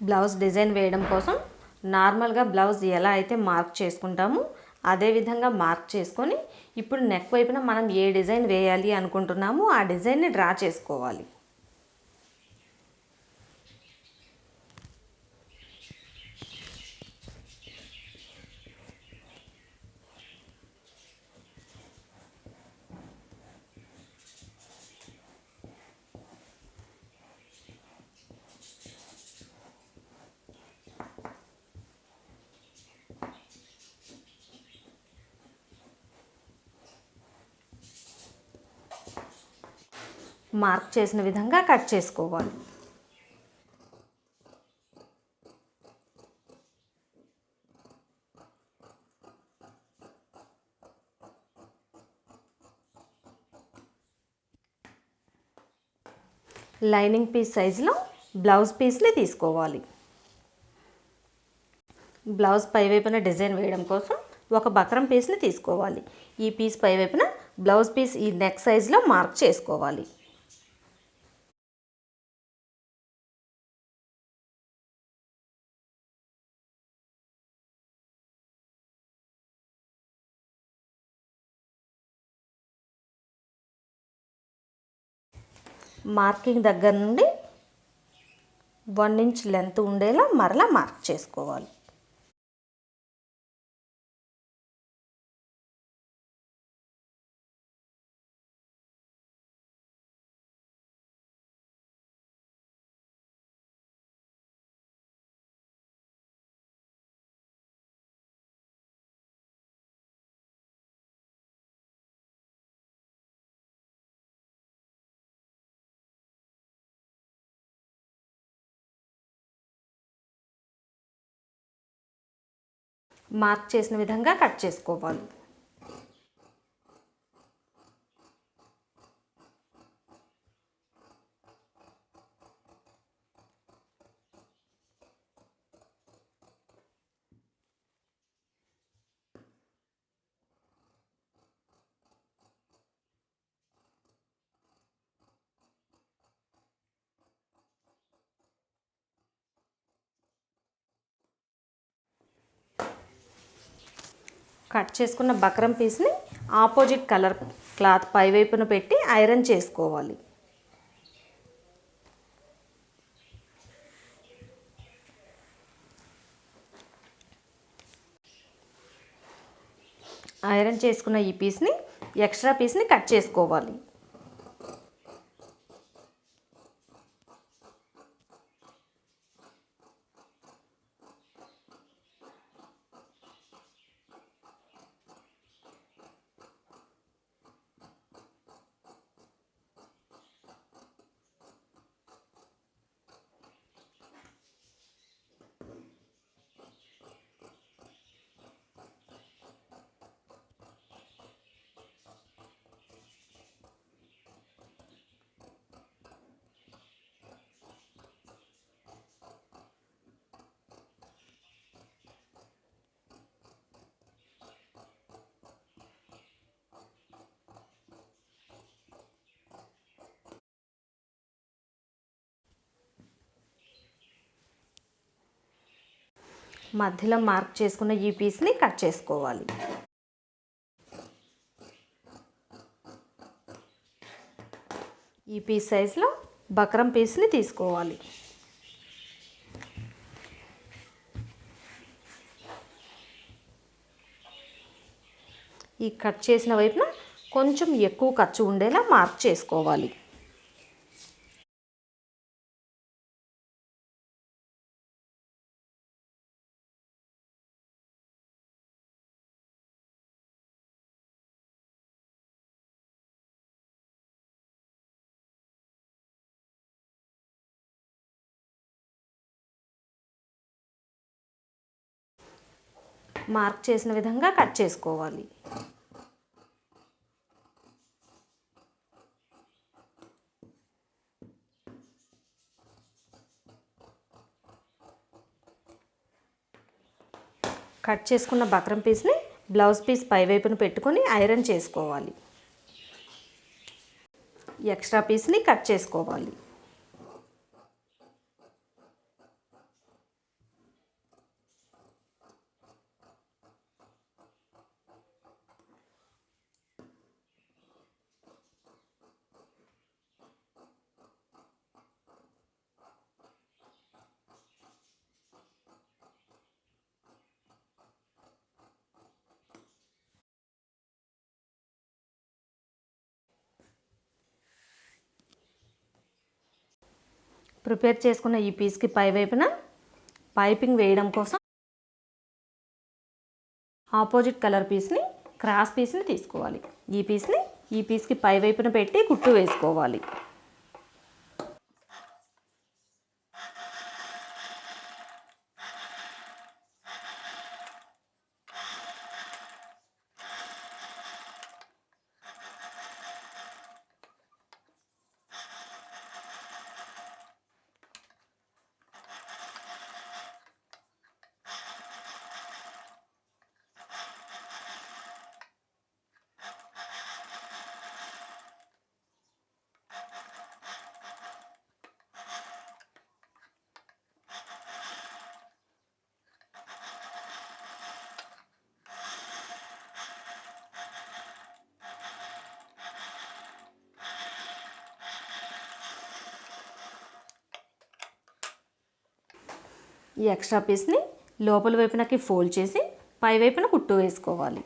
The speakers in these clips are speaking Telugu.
బ్లౌజ్ డిజైన్ వేయడం కోసం నార్మల్గా బ్లౌజ్ ఎలా అయితే మార్క్ చేసుకుంటామో అదే విధంగా మార్క్ చేసుకొని ఇప్పుడు నెక్ వైపున మనం ఏ డిజైన్ వేయాలి అనుకుంటున్నామో ఆ డిజైన్ని డ్రా చేసుకోవాలి. మార్క్ చేసిన విధంగా కట్ చేసుకోవాలి. లైనింగ్ పీస్ సైజులో బ్లౌజ్ పీస్ని తీసుకోవాలి. బ్లౌజ్ పైవైపున డిజైన్ వేయడం కోసం ఒక బక్రం పీస్ని తీసుకోవాలి. ఈ పీస్ పైవైపున బ్లౌజ్ పీస్ ఈ నెక్ సైజులో మార్క్ చేసుకోవాలి. మార్కింగ్ దగ్గర నుండి వన్ ఇంచ్ లెంత్ ఉండేలా మరలా మార్క్ చేసుకోవాలి. మార్క్ చేసిన విధంగా కట్ చేసుకోవాలి. కట్ చేసుకున్న బక్రం పీస్ని ఆపోజిట్ కలర్ క్లాత్ పైవైపున పెట్టి ఐరన్ చేసుకోవాలి. ఐరన్ చేసుకున్న ఈ పీస్ని ఎక్స్ట్రా పీస్ని కట్ చేసుకోవాలి. మధ్యలో మార్క్ చేసుకున్న ఈ పీస్ని కట్ చేసుకోవాలి. ఈ పీస్ సైజులో బక్రం పీస్ని తీసుకోవాలి. ఈ కట్ చేసిన వైపున కొంచెం ఎక్కువ ఖర్చు ఉండేలా మార్క్ చేసుకోవాలి. మార్క్ చేసిన విధంగా కట్ చేసుకోవాలి. కట్ చేసుకున్న బక్రం పీస్ని బ్లౌజ్ పీస్ పైవైపున పెట్టుకొని ఐరన్ చేసుకోవాలి. ఎక్స్ట్రా పీస్ని కట్ చేసుకోవాలి. ప్రిపేర్ చేసుకున్న ఈ పీస్కి పై వైపున పైపింగ్ వేయడం కోసం ఆపోజిట్ కలర్ పీస్ని క్రాస్ పీస్ని తీసుకోవాలి. ఈ పీస్ని ఈ పీస్కి పై వైపున పెట్టి కుట్టు వేసుకోవాలి. ఈ ఎక్స్ట్రా పీస్ని లోపల వైపునకి ఫోల్డ్ చేసి పై వైపున కుట్టు వేసుకోవాలి.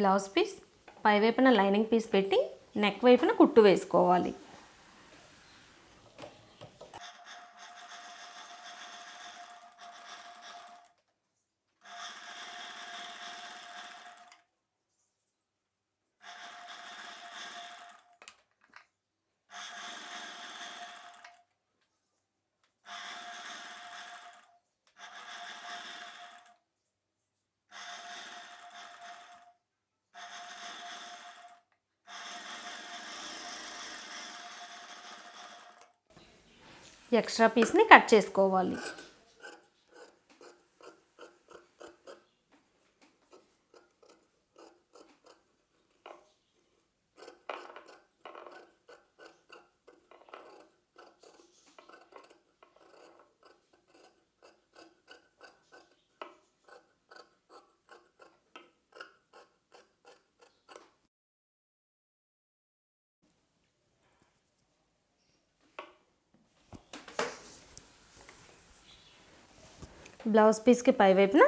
బ్లౌజ్ పీస్ పై వైపున లైనింగ్ పీస్ పెట్టి నెక్ వైపున కుట్టు వేసుకోవాలి. ఎక్స్ట్రా పీస్ని కట్ చేసుకోవాలి. బ్లౌజ్ పీస్కి పై వైపున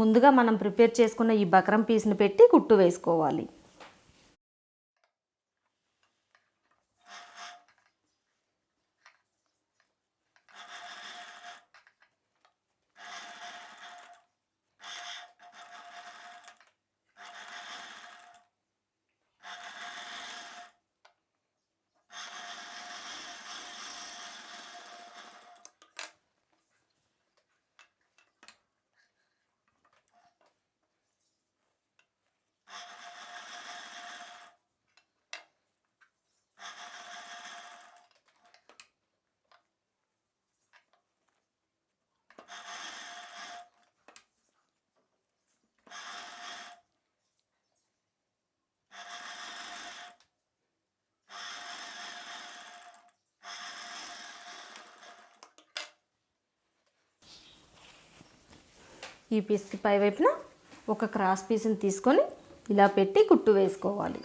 ముందుగా మనం ప్రిపేర్ చేసుకున్న ఈ బక్రం పీస్ని పెట్టి కుట్టు వేసుకోవాలి. ఈ పీస్కి పై వైపున ఒక క్రాస్ పీస్ని తీసుకొని ఇలా పెట్టి కుట్టు వేసుకోవాలి.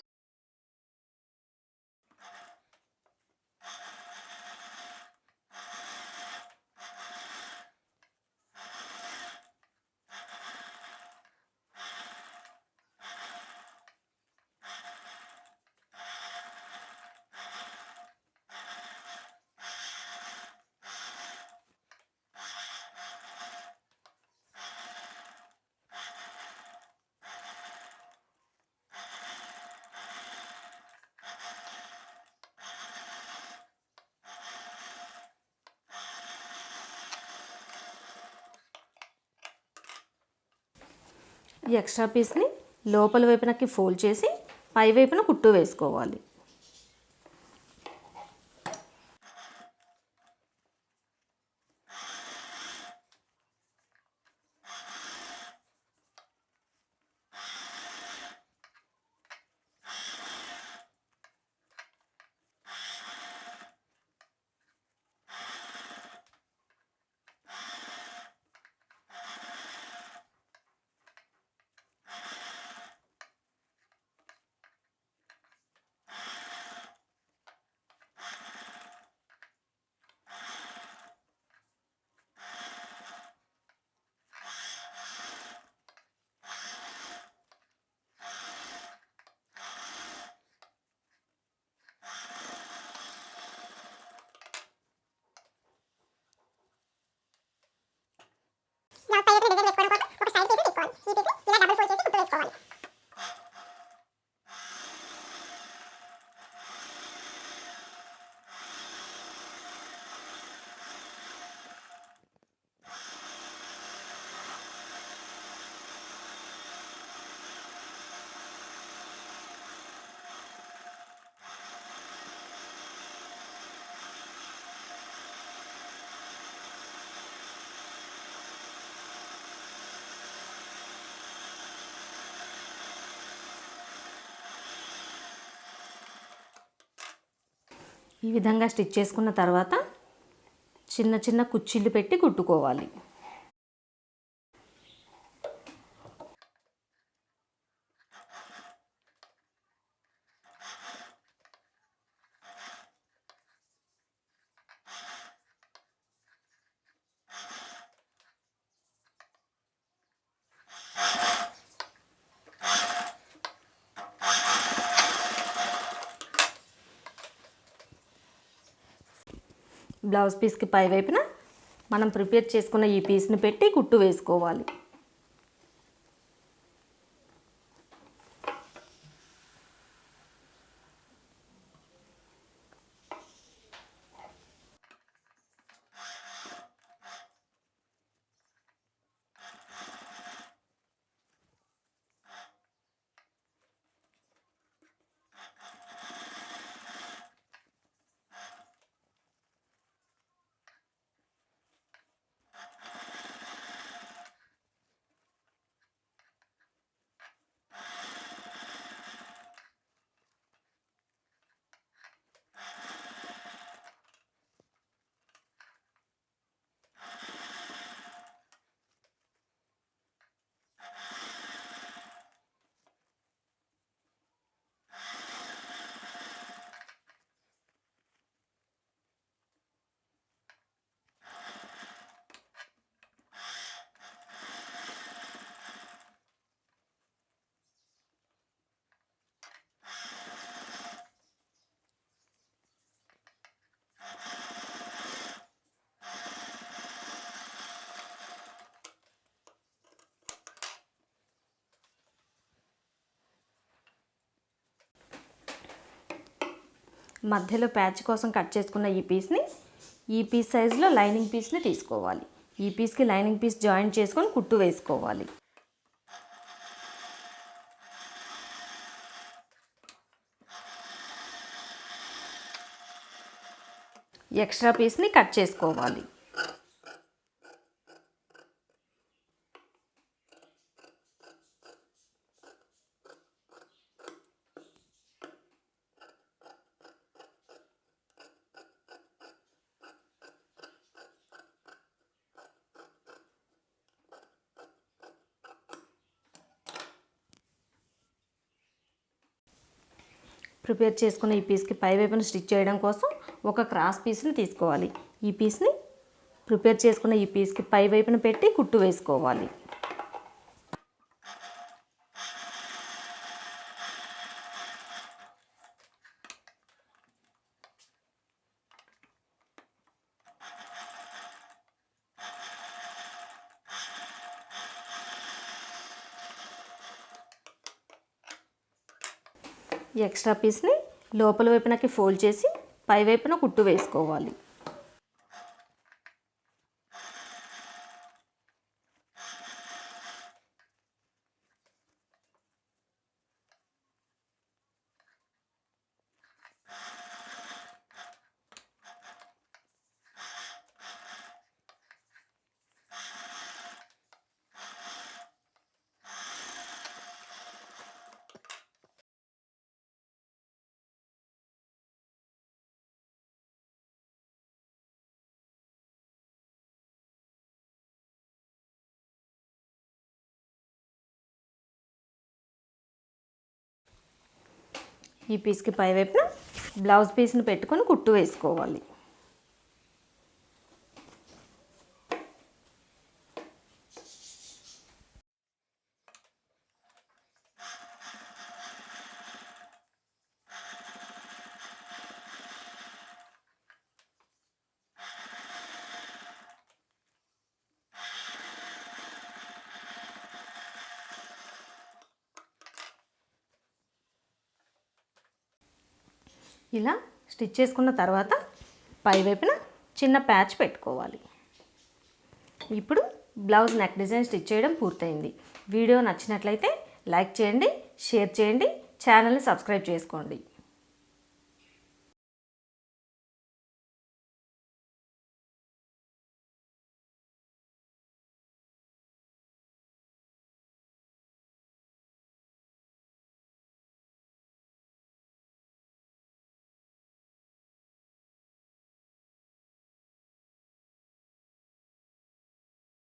ఈ ఎక్స్ట్రా పీస్ని లోపల వైపునకి ఫోల్డ్ చేసి పై వైపున కుట్టు వేసుకోవాలి బ్లౌజ్ పై వైపున డిజైన్ వేసుకోవడం కోసం ఒక సైడ్ పీస్ తీసుకోవాలి ఈ పీస్ ఇలా డబుల్ ఫోల్డ్ చేసి కుట్టు వేసుకోవాలి ఈ విధంగా స్టిచ్ చేసుకున్న తర్వాత చిన్న చిన్న కుచ్చిళ్ళు పెట్టి కుట్టుకోవాలి. బ్లౌజ్ పీస్కి పై వైపున మనం ప్రిపేర్ చేసుకున్న ఈ పీస్ని పెట్టి కుట్టు వేసుకోవాలి. మధ్యలో ప్యాచ్ కోసం కట్ చేసుకున్న ఈ పీస్ని ఈ పీస్ సైజులో లైనింగ్ పీస్ని తీసుకోవాలి. ఈ పీస్కి లైనింగ్ పీస్ జాయింట్ చేసుకొని కుట్టు వేసుకోవాలి. ఎక్స్ట్రా పీస్ని కట్ చేసుకోవాలి. ప్రిపేర్ చేసుకున్న ఈ పీస్కి పై వైపున స్టిచ్ చేయడం కోసం ఒక క్రాస్ పీస్ని తీసుకోవాలి. ఈ పీస్ని ప్రిపేర్ చేసుకున్న ఈ పీస్కి పై వైపున పెట్టి కుట్టు వేసుకోవాలి. ఈ ఎక్స్ట్రా పీస్ని లోపల వైపునకి ఫోల్డ్ చేసి పై వైపున కుట్టు వేసుకోవాలి. ఈ పీస్కి పై వైపున బ్లౌజ్ పీస్ని పెట్టుకొని కుట్టు వేసుకోవాలి. ఇలా స్టిచ్ చేసుకున్న తర్వాత పై వైపున చిన్న ప్యాచ్ పెట్టుకోవాలి. ఇప్పుడు బ్లౌజ్ నెక్ డిజైన్ స్టిచ్ చేయడం పూర్తయింది. వీడియో నచ్చినట్లయితే లైక్ చేయండి షేర్ చేయండి ఛానల్ని సబ్స్క్రైబ్ చేసుకోండి.